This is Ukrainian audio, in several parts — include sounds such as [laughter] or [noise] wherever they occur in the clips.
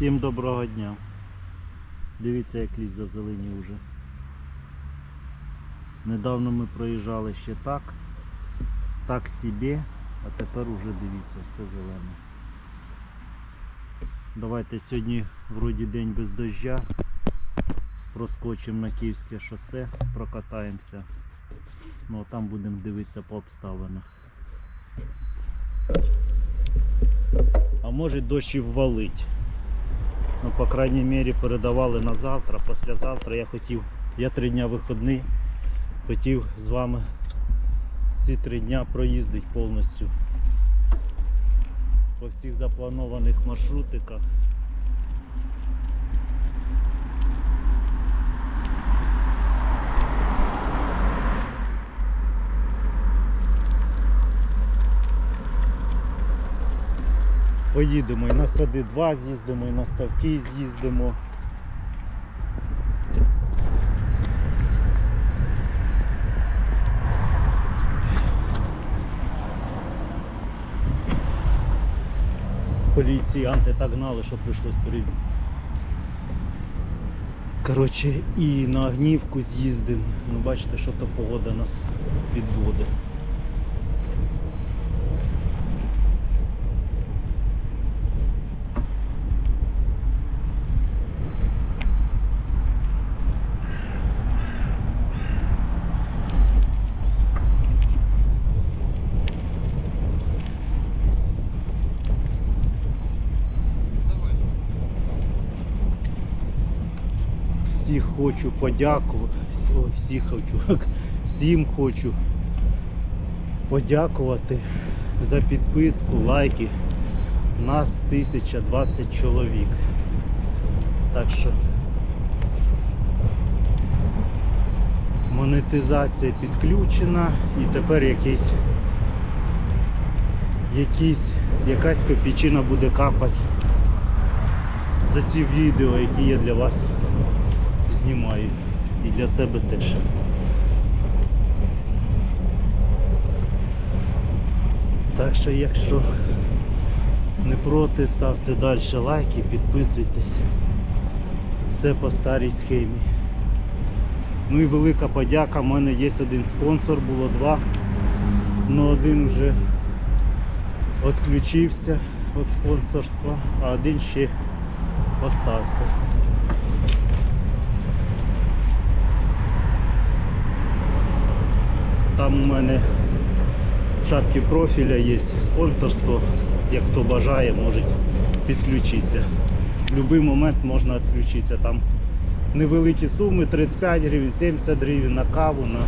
Всім доброго дня. Дивіться, як ліс зазеленів уже. Недавно ми проїжджали ще так, так собі, а тепер уже дивіться, все зелене. Давайте сьогодні вроді день без дождя. Проскочимо на Київське шосе, прокатаємося. Ну а там будемо дивитися по обставинах. А може дощ і ввалить. Ну, по крайній мірі передавали на завтра, післязавтра я хотів, я три дня виходний, хотів з вами ці три дня проїздити повністю по всіх запланованих маршрутиках. Поїдемо і на сади 2 з'їздимо, і на ставки з'їздимо. Поліціянти так гнали, що прийшлось перевірити. Коротше, і на Огнівку з'їздимо. Ну бачите, що то погода нас підводить. Всіх хочу подякувати. Всіх хочу. [laughs] Всім хочу подякувати за підписку, лайки. Нас 1020 чоловік. Так що монетизація підключена і тепер якийсь, якийсь, якась копійчина буде капати за ці відео, які я для вас знімаю. І для себе теж. Так що якщо не проти, ставте далі лайки, підписуйтесь. Все по старій схемі. Ну і велика подяка. У мене є один спонсор, було два. але один вже відключився від спонсорства, а один ще остався. Там у мене в шапці профіля є спонсорство. Як хто бажає, може підключитися. В будь-який момент можна відключитися. Там невеликі суми, 35 гривень, 70 гривень на каву, на,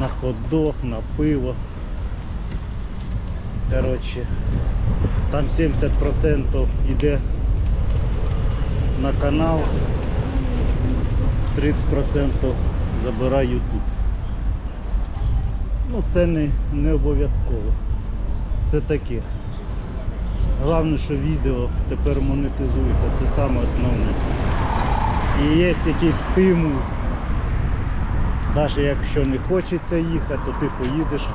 на хот-дог, на пиво. Коротше, там 70% йде на канал, 30% забирає YouTube. Ну це не, не обов'язково. Це таке. Головне, що відео тепер монетизується, це саме основне. І є якийсь стимул. Навіть якщо не хочеться їхати, то ти поїдеш.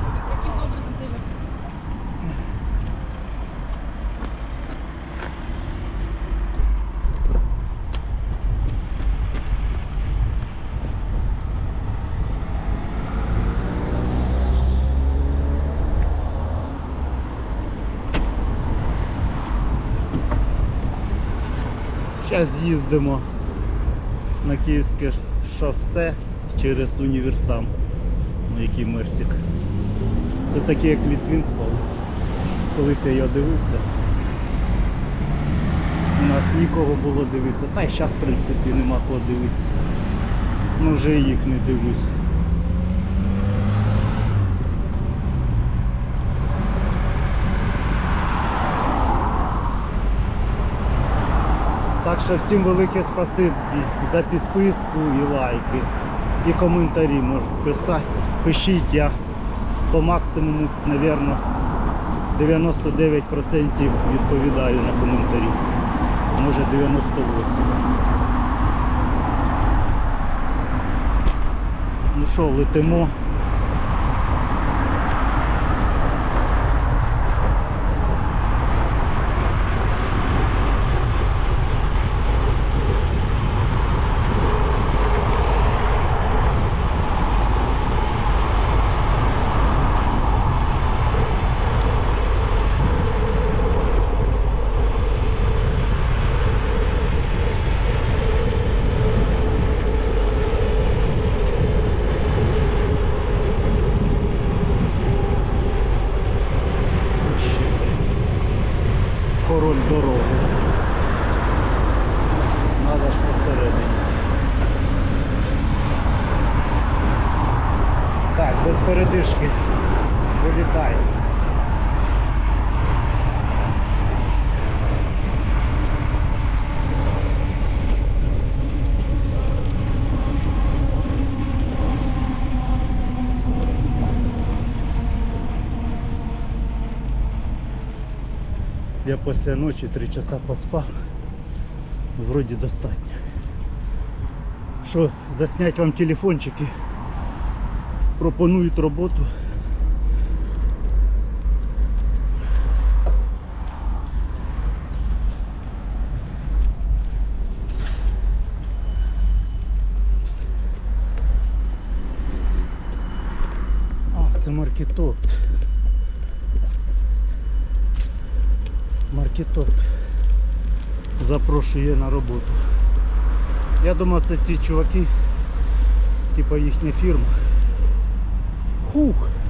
Зараз їздимо на Київське шосе через універсам, на який Мерсік. Це таке як Літвінспол. Колись я його дивився. У нас нікого було дивитися. Та й зараз, в принципі, нема кого дивитися. Ну вже їх не дивлюсь. Так що всім велике спасибі за підписку і лайки. І коментарі можуть писати. Пишіть я по максимуму, мабуть, 99% відповідаю на коментарі. Може 98%. Ну що, летимо. король дорогу. Надо ж посередині. Так, без передишки вилітай. Я після ночі три часа поспав. Вроді достатньо. Що, заснять вам телефончики? Пропонують роботу. А, це маркетопт. Маркетопт запрошує на роботу. Я думав, це ці чуваки, типа їхня фірма. Ooh.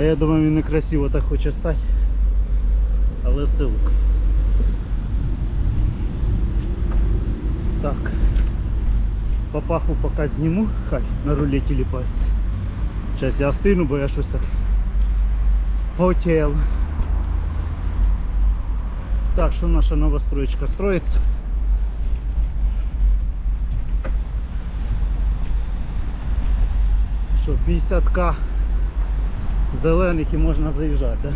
А я думаю, він некрасиво так хоче стати. Але все лук. Так. Папаху поки зніму, хай на рулеті ліпається. Зараз я остину, бо я щось так спотел. Так, що наша нова строєчка строїться. Що, 50к зелених і можна заїжджати, да?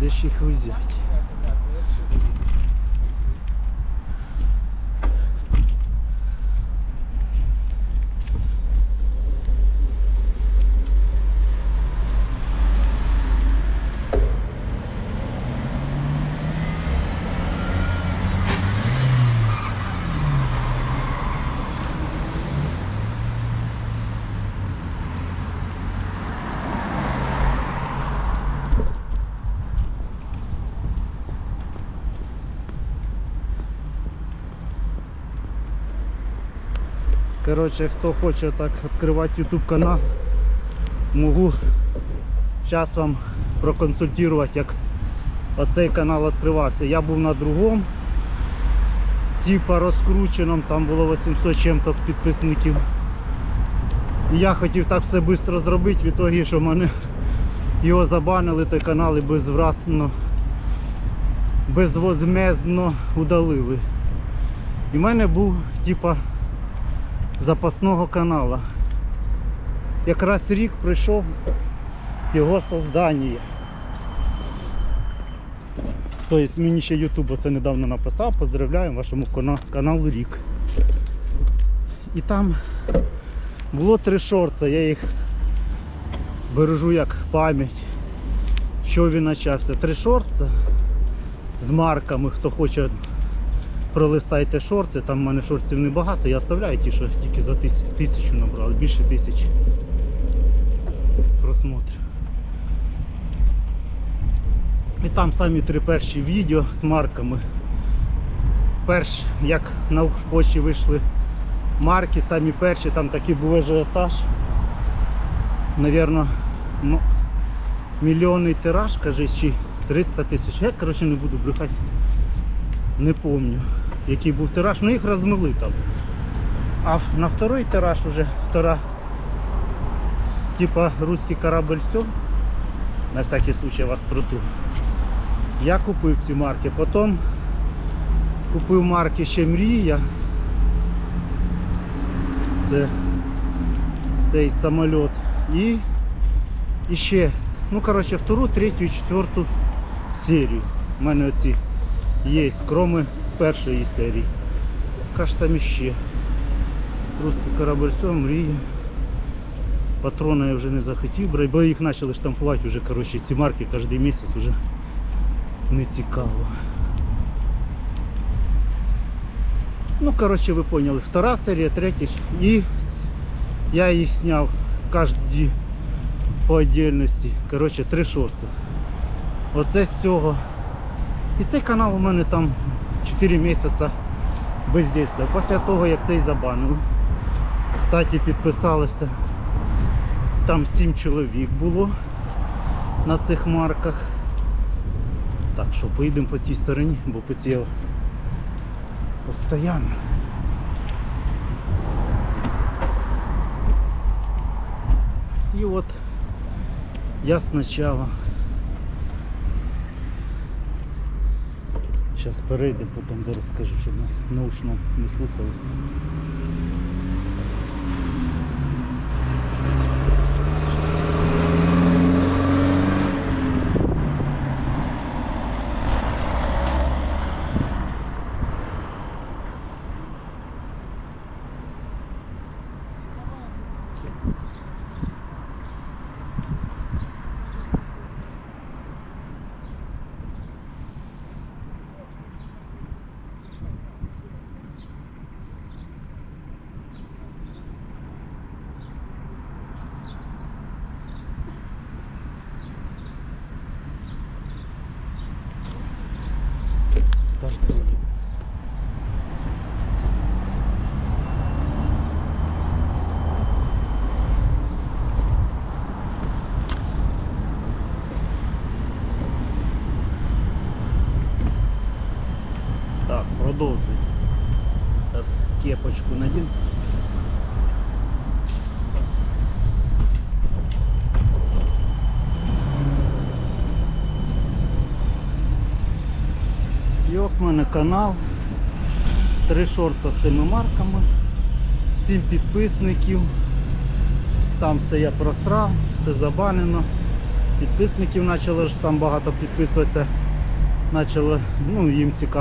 Де ж їх взяти? Короче, хто хоче так відкривати YouTube канал, можу зараз вам проконсультувати, як оцей канал відкривався. Я був на другому, типа розкрученому, там було 800 чим-то підписників. Я хотів так все швидко зробити, в ітогі, що мене його забанили, той канал і безвратно, безвозмездно удалили. І в мене був типа запасного канала. Якраз рік пройшов його создання. Тобто мені ще YouTube це недавно написав, поздравляю вашому каналу рік. І там було три шорти, я їх бережу як пам'ять. Що він почався? Три шорти з марками, хто хоче пролистайте шорти, там в мене шорців небагато, я оставляю ті, що тільки за тисяч, тисячу набрали, більше тисячі просмотрів. І там самі три перші відео з марками. Перш, як на Укрпошті вийшли марки, самі перші, там такий був ажіотаж. Навірно, мільйонний тираж, кажись, чи 300 тисяч. Я коротше не буду брехати. Не помню, який був тираж, ну їх розмили там. А на второй тираж уже втора, типа русский корабль все. На всякий случай вас проту. Я купив ці марки. Потім купив марки ще Мрія. Це цей самоліт. І, і ще, ну коротше, втору, третю і четверту серію. У мене оці є, кроме першої серії. Яка ж там іще? Русский корабль все, мрія. Патрони я вже не захотів брати, бо їх почали штампувати вже, коротше, ці марки кожен місяць вже не цікаво. Ну, коротше, ви поняли, втора серія, третя. І я їх зняв кожні по отдельності. Коротше, три шорти. Оце з цього. І цей канал у мене там 4 місяці бездействия. Після того, як цей забанили. Кстати, підписалися. Там 7 чоловік було на цих марках. Так що поїдемо по тій стороні, бо по цій постійно. І от я спочатку Зараз перейдемо, потім де розкажу, щоб нас наушно не слухали. Стартуємо. Так, продовжуй. Зараз І от в мене канал. Три шорта з цими марками. Сім підписників. Там все я просрав, все забанено. Підписників почало ж там багато підписуватися. Почало, ну їм цікаво.